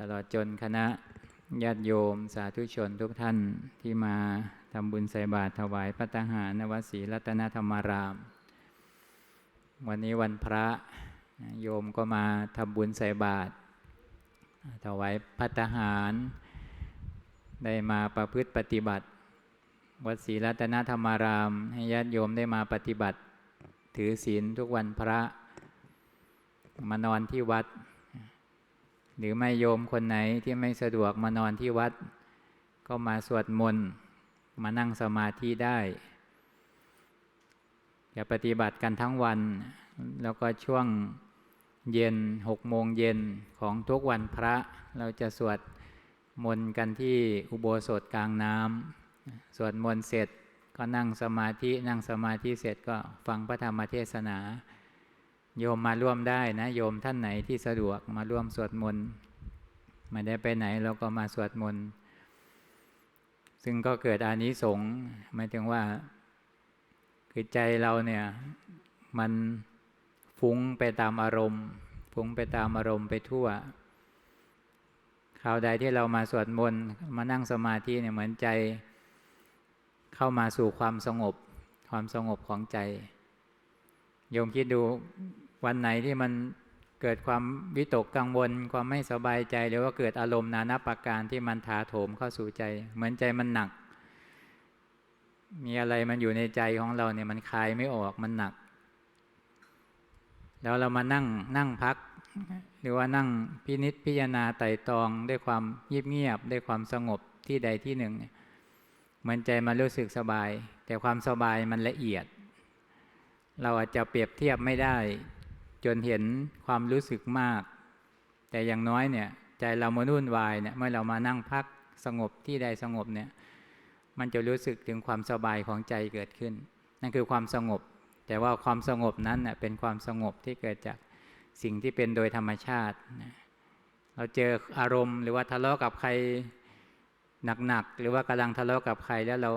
ตลอดจนคณะญาติโยมสาธุชนทุกท่านที่มาทำบุญใส่บาตรถวายพระตาหารนวสีรัตนธรรมาราม วันนี้วันพระโยมก็มาทำบุญใส่บาตรถวายพระตาหาร ได้มาประพฤติปฏิบัติ วัดศรีรัตนธรรมาราม ให้ญาติโยมได้มาปฏิบัติ ถือศีลทุกวันพระ มานอนที่วัด หรือไม่โยมคนไหนที่ไม่สะดวกมานอนที่วัด ก็มาสวดมนต์มานั่งสมาธิได้อย่าปฏิบัติกันทั้งวัน แล้วก็ช่วงเย็นหกโมงเย็นของทุกวันพระ เราจะสวดมนต์กันที่อุโบสถกลางน้ำสวดมนต์เสร็จก็นั่งสมาธินั่งสมาธิเสร็จก็ฟังพระธรรมเทศนา โยมมาร่วมได้นะ โยมท่านไหนที่สะดวกมาร่วมสวดมนต์ไม่ได้ไปไหนเราก็มาสวดมนต์ซึ่งก็เกิดอานิสงส์หมายถึงว่า คือใจเราเนี่ย มันฟุ้งไปตามอารมณ์ ฟุ้งไปตามอารมณ์ไปทั่วคราวใดที่เรามาสวดมนต์มานั่งสมาธิเนี่ยเหมือนใจ เข้ามาสู่ความสงบ ความสงบของใจโยมคิดดู วันไหนที่มันเกิดความวิตกกังวล ความไม่สบายใจ หรือว่าเกิดอารมณ์นานาประการที่มันถาโถมเข้าสู่ใจ เหมือนใจมันหนัก มีอะไรมันอยู่ในใจของเราเนี่ยมันคลายไม่ออกมันหนัก แล้วเรามานั่งนั่งพัก หรือว่านั่งพินิษพิจารณาไต่ตองด้วยความเงียบเงียบด้วยความสงบที่ใดที่หนึ่งเหมือนใจมันรู้สึกสบาย แต่ความสบายมันละเอียด เราอาจจะเปรียบเทียบไม่ได้ จนเห็นความรู้สึกมาก แต่อย่างน้อยเนี่ย ใจเรามานุ่นวายเนี่ยเมื่อเรามานั่งพักสงบที่ใดสงบเนี่ย มันจะรู้สึกถึงความสบายของใจเกิดขึ้น นั่นคือความสงบ แต่ว่าความสงบนั้นเน่ยเป็นความสงบที่เกิดจากสิ่งที่เป็นโดยธรรมชาติเราเจออารมณ์ หรือว่าทะเลาะกับใครหนักๆหรือว่ากำลังทะเลาะกับใครแล้วเรา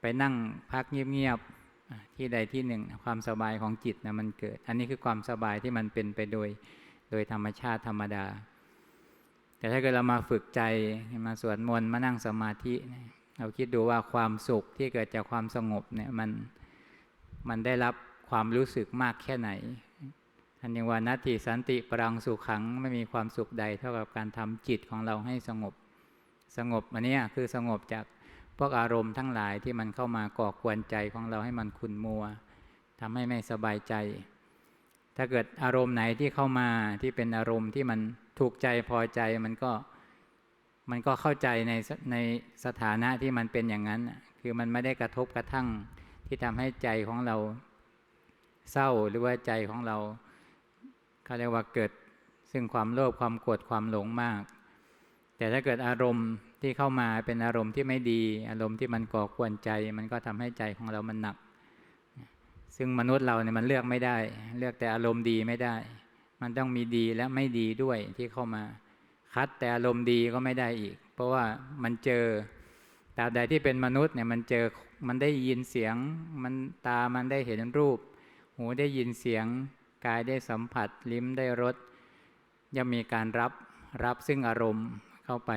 ไปนั่งพักเงียบๆ ที่ใดที่หนึ่งความสบายของจิตนะมันเกิด อันนี้คือความสบายที่มันเป็นไปโดย โดยธรรมชาติธรรมดา แต่ถ้าเกิดเรามาฝึกใจมาสวดมนต์มานั่งสมาธิเราคิดดูว่าความสุขที่เกิดจากความสงบเนี่ยมันมันได้รับความรู้สึกมากแค่ไหนท่านยังว่านาทีสันติปรังสุขขังไม่มีความสุขใด เท่ากับการทำจิตของเราให้สงบสงบอันนี้คือสงบจาก พวกอารมณ์ทั้งหลายที่มันเข้ามาก่อกวนใจของเราให้มันขุ่นมัวทำให้ไม่สบายใจ ถ้าเกิดอารมณ์ไหนที่เข้ามาที่เป็นอารมณ์ที่มันถูกใจพอใจมันก็มันก็เข้าใจในในสถานะที่มันเป็นอย่างนั้น คือมันไม่ได้กระทบกระทั่งที่ทำให้ใจของเราเศร้าหรือว่าใจของเราเขาเรียกว่าเกิดซึ่งความโลภความโกรธความหลงมาก แต่ถ้าเกิดอารมณ์ ที่เข้ามาเป็นอารมณ์ที่ไม่ดี อารมณ์ที่มันก่อกวนใจ มันก็ทำให้ใจของเรามันหนัก ซึ่งมนุษย์เราเนี่ยมันเลือกไม่ได้ เลือกแต่อารมณ์ดีไม่ได้ มันต้องมีดีและไม่ดีด้วยที่เข้ามา คัดแต่อารมณ์ดีก็ไม่ได้อีก เพราะว่ามันเจอตราบใดที่เป็นมนุษย์เนี่ยมันเจอมันได้ยินเสียง มันตามันได้เห็นรูป หูได้ยินเสียงกายได้สัมผัส ลิ้มได้รสย่อมมีการรับรับซึ่งอารมณ์เข้าไป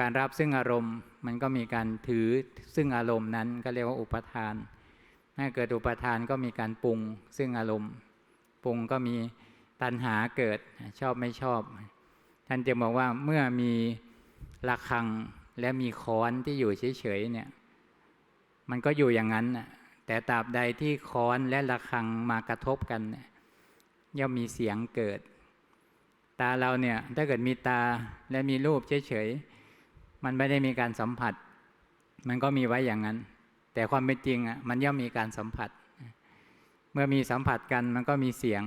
การรับซึ่งอารมณ์ มันก็มีการถือซึ่งอารมณ์นั้นก็เรียกว่าอุปทานเมื่อเกิดอุปทานก็มีการปรุงซึ่งอารมณ์ ปรุงก็มีตัณหาเกิดชอบไม่ชอบ ท่านจะบอกว่าเมื่อมีระฆังและมีค้อนที่อยู่เฉยๆเนี่ย มันก็อยู่อย่างนั้นแต่ตราบใดที่ค้อนและระฆังมากระทบกันเนี่ยย่อมมีเสียงเกิด ตาเราเนี่ยถ้าเกิดมีตาและมีรูปเฉยๆ มันไม่ได้มีการสัมผัส มันก็มีไว้อย่างนั้น แต่ความเป็นจริงอะมันย่อมมีการสัมผัส เมื่อมีสัมผัสกันมันก็มีเสียง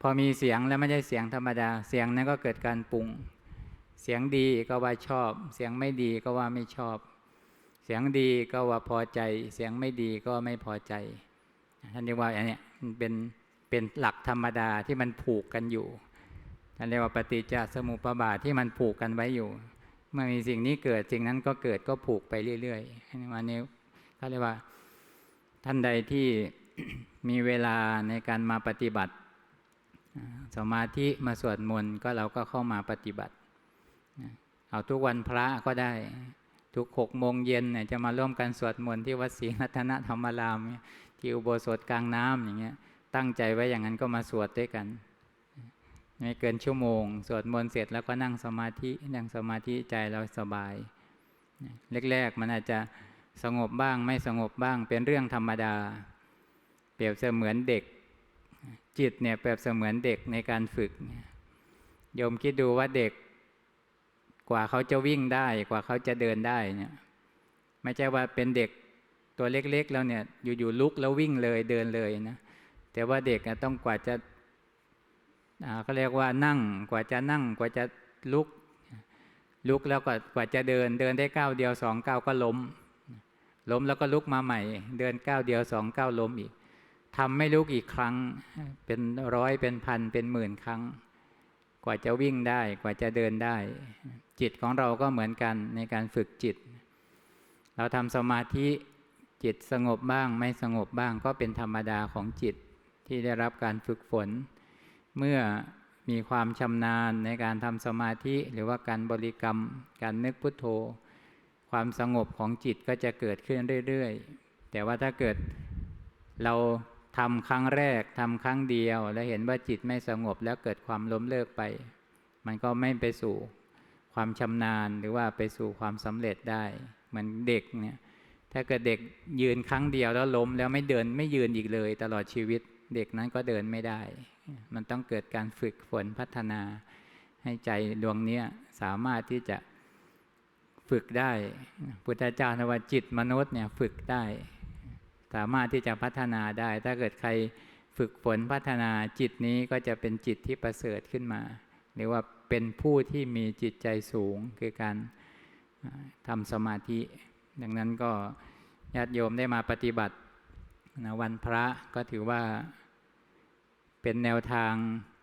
พอมีเสียงแล้วไม่ใช่เสียงธรรมดา เสียงนั้นก็เกิดการปรุง เสียงดีก็ว่าชอบ เสียงไม่ดีก็ว่าไม่ชอบ เสียงดีก็ว่าพอใจ เสียงไม่ดีก็ไม่พอใจท่านเรียกว่าอย่างนี้มันเป็นเป็นหลักธรรมดาที่มันผูกกันอยู่ท่านเรียกว่าปฏิจจสมุปบาทที่มันผูกกันไว้อยู่ เมื่อมีสิ่งนี้เกิดสิ่งนั้นก็เกิดก็ผูกไปเรื่อยๆวันนี้เขาเรียกว่าท่านใดที่มีเวลาในการมาปฏิบัติ สมาธิมาสวดมนต์ก็เราก็เข้ามาปฏิบัติ เอาทุกวันพระก็ได้ทุกหกโมงเย็นเนี่ยจะมาร่วมกันสวดมนต์ที่วัดศรีรัตนธรรมรามที่อุโบสถกลางน้ำอย่างเงี้ยตั้งใจไว้อย่างนั้นก็มาสวดด้วยกัน ไม่เกินชั่วโมง สวดมนต์เสร็จแล้วก็นั่งสมาธิ นั่งสมาธิใจเราสบาย แรกๆมันอาจจะสงบบ้างไม่สงบบ้าง เป็นเรื่องธรรมดา เปรียบเสมือนเด็ก จิตเนี่ยเปรียบเสมือนเด็กในการฝึกโยมคิดดูว่าเด็ก กว่าเขาจะวิ่งได้ กว่าเขาจะเดินได้เนี่ย ไม่ใช่ว่าเป็นเด็กตัวเล็กๆแล้วเนี่ย อยู่ๆลุกแล้ววิ่งเลยเดินเลยนะแต่ว่าเด็กต้องกว่าจะ เขาเรียกว่านั่งกว่าจะนั่งกว่าจะลุก ลุกแล้วกว่ากว่าจะเดิน เดินได้ก้าวเดียวสองก้าวก็ล้ม ล้มแล้วก็ลุกมาใหม่ เดินก้าวเดียวสองก้าวล้มอีกทำไม่ลุกอีกครั้ง เป็นร้อยเป็นพันเป็นหมื่นครั้ง กว่าจะวิ่งได้กว่าจะเดินได้ จิตของเราก็เหมือนกันในการฝึกจิต เราทำสมาธิจิตสงบบ้างไม่สงบบ้างก็เป็นธรรมดาของจิตที่ได้รับการฝึกฝน เมื่อมีความชำนาญในการทำสมาธิหรือว่าการบริกรรม การนึกพุทโธ ความสงบของจิตก็จะเกิดขึ้นเรื่อยๆ แต่ว่าถ้าเกิดเราทำครั้งแรกทำครั้งเดียว แล้วเห็นว่าจิตไม่สงบแล้วเกิดความล้มเลิกไป มันก็ไม่ไปสู่ความชำนาญหรือว่าไปสู่ความสำเร็จได้ เหมือนเด็กเนี่ยถ้าเกิดเด็กยืนครั้งเดียวแล้วล้มแล้วไม่เดินไม่ยืนอีกเลย ตลอดชีวิตเด็กนั้นก็เดินไม่ได้ มันต้องเกิดการฝึกฝนพัฒนา ให้ใจดวงนี้สามารถที่จะฝึกได้พุทธเจ้านว่าจิตมนุษย์เนี่ยฝึกได้ สามารถที่จะพัฒนาได้ ถ้าเกิดใครฝึกฝนพัฒนาจิตนี้ก็จะเป็นจิตที่ประเสริฐขึ้นมา หรือว่าเป็นผู้ที่มีจิตใจสูงคือการทำสมาธิ ดังนั้นก็ญาติโยมได้มาปฏิบัตินะวันพระก็ถือว่า เป็นแนวทาง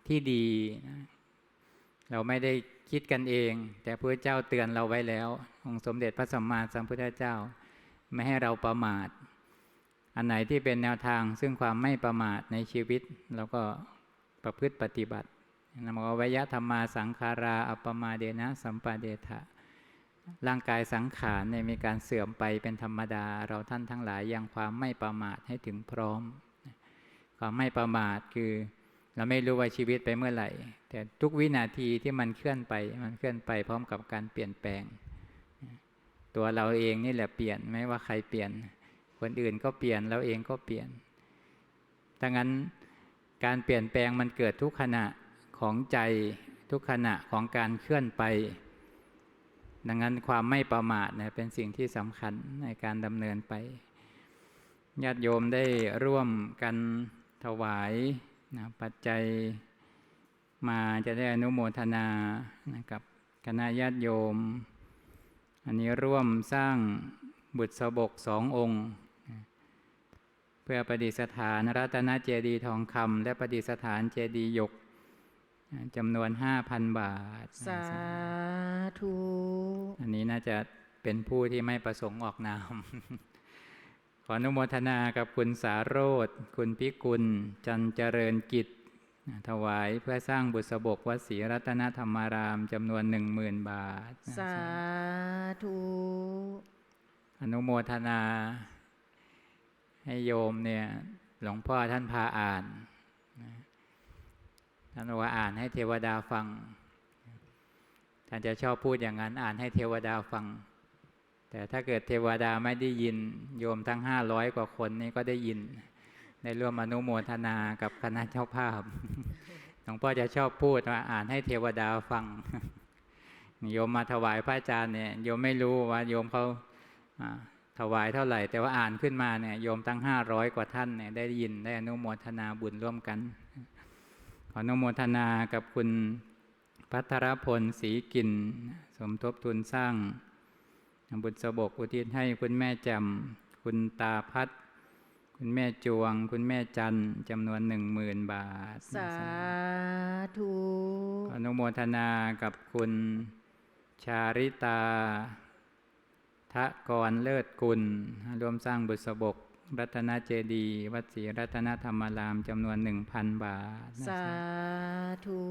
ที่ดีนะเราไม่ได้คิดกันเอง แต่พระเจ้าเตือนเราไว้แล้ว องค์สมเด็จพระสัมมาสัมพุทธเจ้า ไม่ให้เราประมาท อันไหนที่เป็นแนวทางซึ่งความไม่ประมาทในชีวิตเราก็ประพฤติปฏิบัตินามวิยธรรมาสังขาราอัปปมาเดนะสัมปาเดทะร่างกายสังขารเนี่ยมีการเสื่อมไปเป็นธรรมดา เราท่านทั้งหลายยังความไม่ประมาทให้ถึงพร้อม ความไม่ประมาทคือ เราไม่รู้ว่าชีวิตไปเมื่อไหร่ แต่ทุกวินาทีที่มันเคลื่อนไป มันเคลื่อนไปพร้อมกับการเปลี่ยนแปลง ตัวเราเองนี่แหละเปลี่ยนไม่ว่าใครเปลี่ยน คนอื่นก็เปลี่ยนเราเองก็เปลี่ยนดังนั้นการเปลี่ยนแปลงมันเกิดทุกขณะของใจทุกขณะของการเคลื่อนไป ดังนั้นความไม่ประมาทนะเป็นสิ่งที่สำคัญในการดำเนินไปญาติโยมได้ร่วมกัน ถวายนะปัจจัยมาจะได้อนุโมทนานะกับคณะญาติโยม อันนี้ร่วมสร้างบุตรสบกสององค์ เพื่อประดิษฐานรัตนเจดีย์ทองคำและประดิษฐานเจดีย์หยกจำนวนห้าพันบาท สาธุ อันนี้น่าจะเป็นผู้ที่ไม่ประสงค์ออกนาม ขออนุโมทนากับคุณสาโรธคุณพิกุล จันเจริญกิจ ถวายเพื่อสร้างบุษบกวัดศรีรัตนธรรมารามจำนวนหนึ่งหมื่นบาท สาธุอนุโมทนา ให้โยมเนี่ยหลวงพ่อท่านพาอ่านท่านบอกว่าอ่านให้เทวดาฟัง ท่านจะชอบพูดอย่างนั้นอ่านให้เทวดาฟัง แต่ถ้าเกิดเทวดาไม่ได้ยินโยมทั้งห้าร้อยกว่าคนนี่ก็ได้ยิน ในร่วมอนุโมทนากับคณะเจ้าภาพหลวงพ่อจะชอบพูดว่าอ่านให้เทวดาฟังโยมมาถวายพระอาจารย์เนี่ยโยมไม่รู้ว่าโยมเขาถวายเท่าไหร่ แต่ว่าอ่านขึ้นมาเนี่ยโยมตั้งห้าร้อยกว่าท่านเนี่ยได้ยินได้อนุโมทนาบุญร่วมกัน ขออนุโมทนากับคุณพัทรพลศรีกิน สมทบทุนสร้าง บุตรสบกอุทิศให้คุณแม่จำคุณตาพัดคุณแม่จวง คุณแม่จันจำนวนหนึ่งหมื่นบาท สาธุขออนุโมทนากับคุณชาริตา ทะกรเลิศกุลร่วมสร้างบุษบก รัตนเจดีย์วัดศรีรัตนธรรมารามจำนวนหนึ่งพันบาทนะสาธุ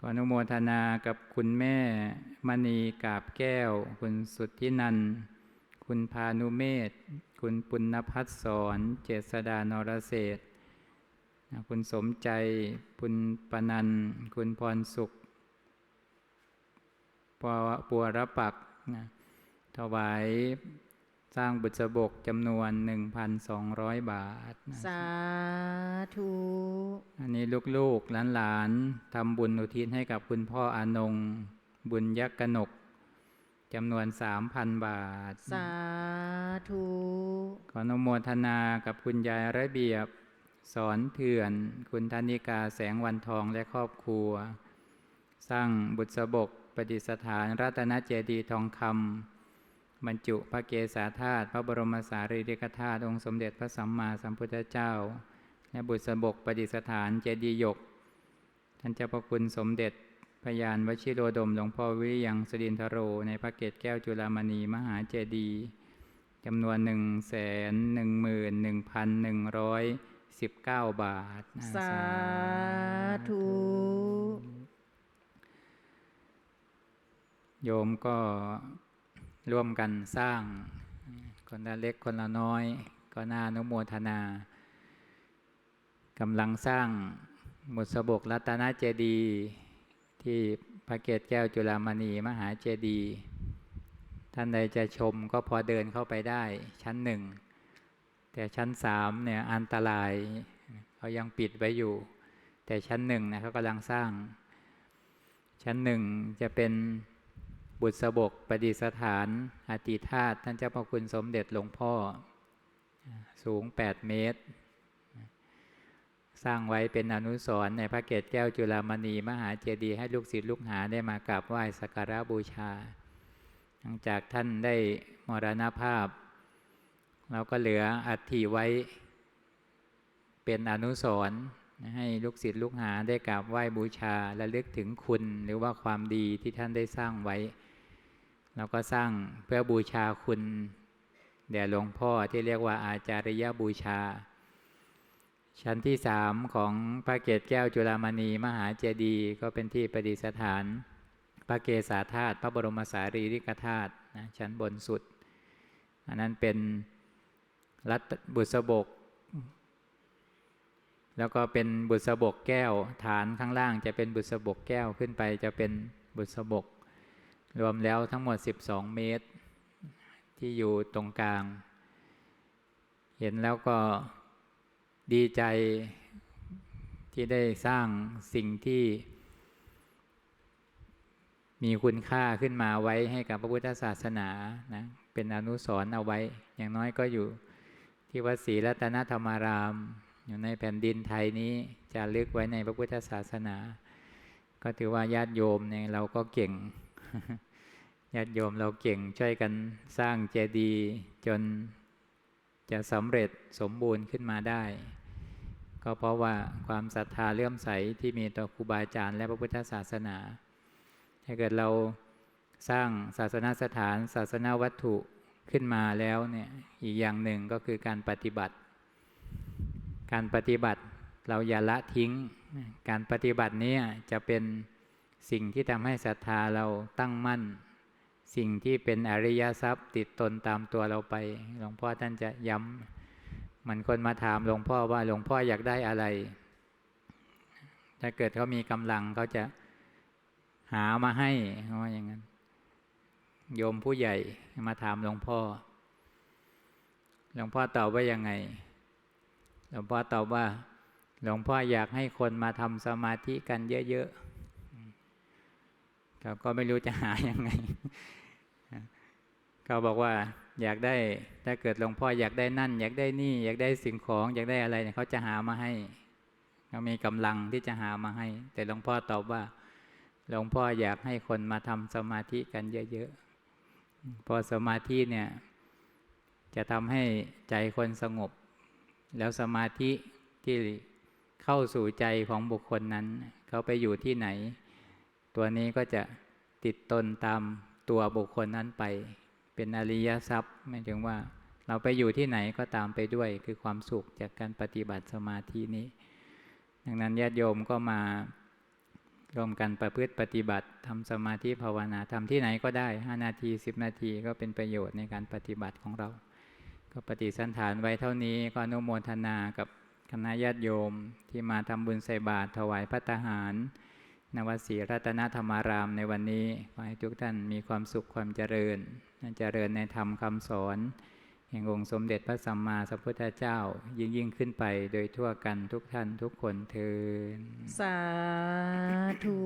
ขออนุโมทนากับคุณแม่มณีกาบแก้ว คุณสุทธินันท์คุณพานุเมธคุณปุณพัฒสอนเจษดานรเศรษฐคุณสมใจ คุณปนันท์คุณพรสุขปวปัวรปักนะถวาย สร้างบุษบกจำนวน 1,200 บาทนะสาธุ อันนี้ลูกๆหลานๆทำบุญอุทิศให้กับคุณพ่ออานง บุญยักษ์กนกจำนวน 3,000 บาท สาธุ ขออนุโมทนากับคุณยายระเบียบ สอนเถื่อน คุณธนิกาแสงวันทองและครอบครัว สร้างบุษบกประดิษฐานรัตนเจดีย์ทองคำ บรรจุพระเกศาธาตุพระบรมสารีริกธาตุองค์สมเด็จพระสัมมาสัมพุทธเจ้า และบุษบกประดิษฐานเจดีย์ยก ท่านเจ้าพระคุณสมเด็จพยานวชิโรดมหลวงพ่อวิริยังสดินทโร ในพระเกศแก้วจุฬามณีมหาเจดีย์จำนวนหนึ่งแสนหนึ่งหมื่นหนึ่งพันหนึ่งร้อยสิบเก้าบาท สาธุ โยมก็ ร่วมกันสร้าง คนละเล็กคนละน้อย ก็น่านุโมทนากำลังสร้างมุสบกรัตนเจดีที่พระเกศแก้วจุฬามณีมหาเจดีท่านใดจะชมก็พอเดินเข้าไปได้ชั้นหนึ่ง แต่ชั้นสามเนี่ยอันตรายเขายังปิดไว้อยู่ แต่ชั้นหนึ่งนะเขากำลังสร้าง ชั้นหนึ่งจะเป็น บุษบกประดิษฐานอติธาตุท่านเจ้าพระคุณสมเด็จหลวงพ่อ สูง 8 เมตร สร้างไว้เป็นอนุสรณ์ในพระเกศแก้วจุฬามณี มหาเจดีย์ให้ลูกศิษย์ลูกหาได้มากราบไหว้สักการะบูชา หลังจากท่านได้มรณภาพ เราก็เหลืออัฐิไว้เป็นอนุสรณ์ให้ลูกศิษย์ลูกหาได้กราบไหว้บูชาและลึกถึงคุณ หรือว่าความดีที่ท่านได้สร้างไว้ เราก็สร้างเพื่อบูชาคุณแด่หลวงพ่อที่เรียกว่าอาจาริยบูชา ชั้นที่สามของพระเกศแก้วจุฬามณีมหาเจดีย์ก็เป็นที่ประดิษฐาน พระเกศาธาตุพระบรมสารีริกธาตุนะชั้นบนสุด อันนั้นเป็นรัตบุษบก แล้วก็เป็นบุษบกแก้ว ฐานข้างล่างจะเป็นบุษบกแก้วขึ้นไปจะเป็นบุษบก รวมแล้วทั้งหมด 12 เมตร ที่อยู่ตรงกลาง เห็นแล้วก็ดีใจที่ได้สร้างสิ่งที่ มีคุณค่าขึ้นมาไว้ให้กับพระพุทธศาสนานะเป็นอนุสรณ์เอาไว้ อย่างน้อยก็อยู่ที่วัดศรีรัตนธรรมาราม อยู่ในแผ่นดินไทยนี้จะลึกไว้ในพระพุทธศาสนา ก็ถือว่าญาติโยมเนี่ยเราก็เก่ง ญาติโยมเราเก่งช่วยกันสร้างเจดีย์จนจะสำเร็จสมบูรณ์ขึ้นมาได้ ก็เพราะว่าความศรัทธาเลื่อมใสที่มีต่อครูบาอาจารย์และพระพุทธศาสนา ถ้าเกิดเราสร้างศาสนาสถาน ศาสนาวัตถุขึ้นมาแล้วเนี่ยอีกอย่างหนึ่งก็คือการปฏิบัติ การปฏิบัติเราอย่าละทิ้ง การปฏิบัตินี้จะเป็นสิ่งที่ทำให้ศรัทธาเราตั้งมั่น สิ่งที่เป็นอริยทรัพย์ติดตนตามตัวเราไป หลวงพ่อท่านจะย้ำมันคนมาถามหลวงพ่อว่าหลวงพ่ออยากได้อะไร ถ้าเกิดเขามีกำลังเขาจะหามาให้เขาว่าอย่างนั้น โยมผู้ใหญ่มาถามหลวงพ่อ หลวงพ่อตอบว่ายังไง หลวงพ่อตอบว่า หลวงพ่ออยากให้คนมาทำสมาธิกันเยอะๆเขาก็ไม่รู้จะหายังไง เขาบอกว่าอยากได้ถ้าเกิดหลวงพ่ออยากได้นั่น อยากได้นี่ อยากได้สิ่งของ อยากได้อะไรเนี่ยเขาจะหามาให้เขามีกำลังที่จะหามาให้ แต่หลวงพ่อตอบว่า หลวงพ่ออยากให้คนมาทำสมาธิกันเยอะๆพอสมาธิเนี่ยจะทำให้ใจคนสงบ แล้วสมาธิที่เข้าสู่ใจของบุคคลนั้น เขาไปอยู่ที่ไหน ตัวนี้ก็จะติดตนตามตัวบุคคลนั้นไป เป็นอริยทรัพย์หมายถึงว่า เราไปอยู่ที่ไหนก็ตามไปด้วย คือความสุขจากการปฏิบัติสมาธินี้ ดังนั้นญาติโยมก็มาร่วมกันประพฤติปฏิบัติทำสมาธิภาวนาทำที่ไหนก็ได้ 5 นาที 10 นาทีก็เป็นประโยชน์ในการปฏิบัติของเรา ก็ปฏิสันฐานไว้เท่านี้ก็อนุโมทนากับคณะญาติโยมที่มาทำบุญใส่บาตรถวายพระทหาร นวสีรัตนธรรมารามในวันนี้ ขอให้ทุกท่านมีความสุขความเจริญ เจริญในธรรมคำสอนแห่งองค์สมเด็จพระสัมมาสัมพุทธเจ้ายิ่งยิ่งขึ้นไปโดยทั่วกันทุกท่านทุกคนเทินสาธุ